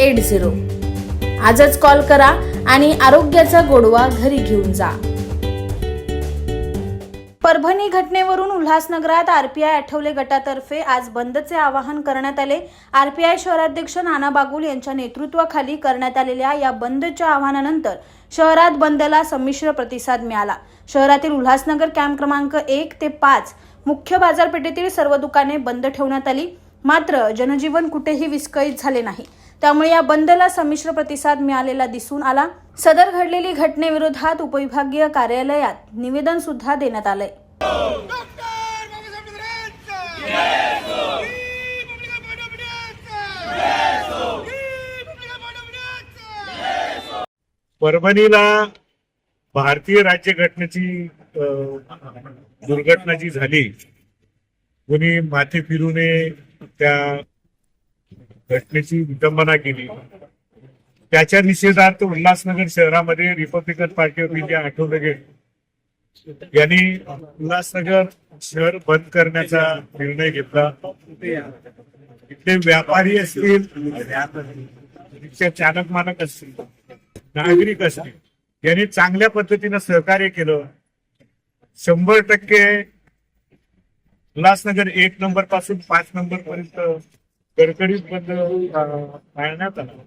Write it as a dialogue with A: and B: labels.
A: eight zero. आजच call करा आणि आरोग्याचा गोडवा घरी घेऊन जा. परभणी घटनेवरून उल्हासनगरात आरपीआय आठवले गटातर्फे आज बंदचे आवाहन करण्यात आले. आरपीआय शहराध्यक्ष नाना बागुल यांच्या नेतृत्वाखाली करण्यात आलेल्या या बंदच्या आवाहनानंतर शहरात बंदला संमिश्र प्रतिसाद मिळाला. शहरातील उल्हासनगर कॅम्प क्रमांक एक ते पाच मुख्य बाजारपेठेतील सर्व दुकाने बंद ठेवण्यात आली. मात्र जनजीवन कुठेही विस्कळीत झाले नाही. त्यामुळे या बंदला संमिश्र प्रतिसाद मिळालेला दिसून आला. सदर घडलेली घटनेविरोधात उपविभागीय कार्यालयात निवेदन सुद्धा देण्यात आलंय.
B: परभणीला भारतीय राज्यघटनेची घटनेची दुर्घटना जी झाली कोणी माथे फिरू नये त्या घटनेची विटंबना केली. त्याच्या निषेधार्थ उल्हासनगर शहरामध्ये Republican party of India Athawale गेले. यांनी उल्हासनगर शहर बंद करण्याचा निर्णय घेतला. इथले व्यापारी असतील रिक्षा चालक मालक असतील नागरिक असतील यांनी चांगल्या पद्धतीनं सहकार्य केलं. शंभर टक्के उल्हासनगर एक नंबरपासून पाच नंबर पर्यंत कडकडीत बंद अं, पाळण्यात आला.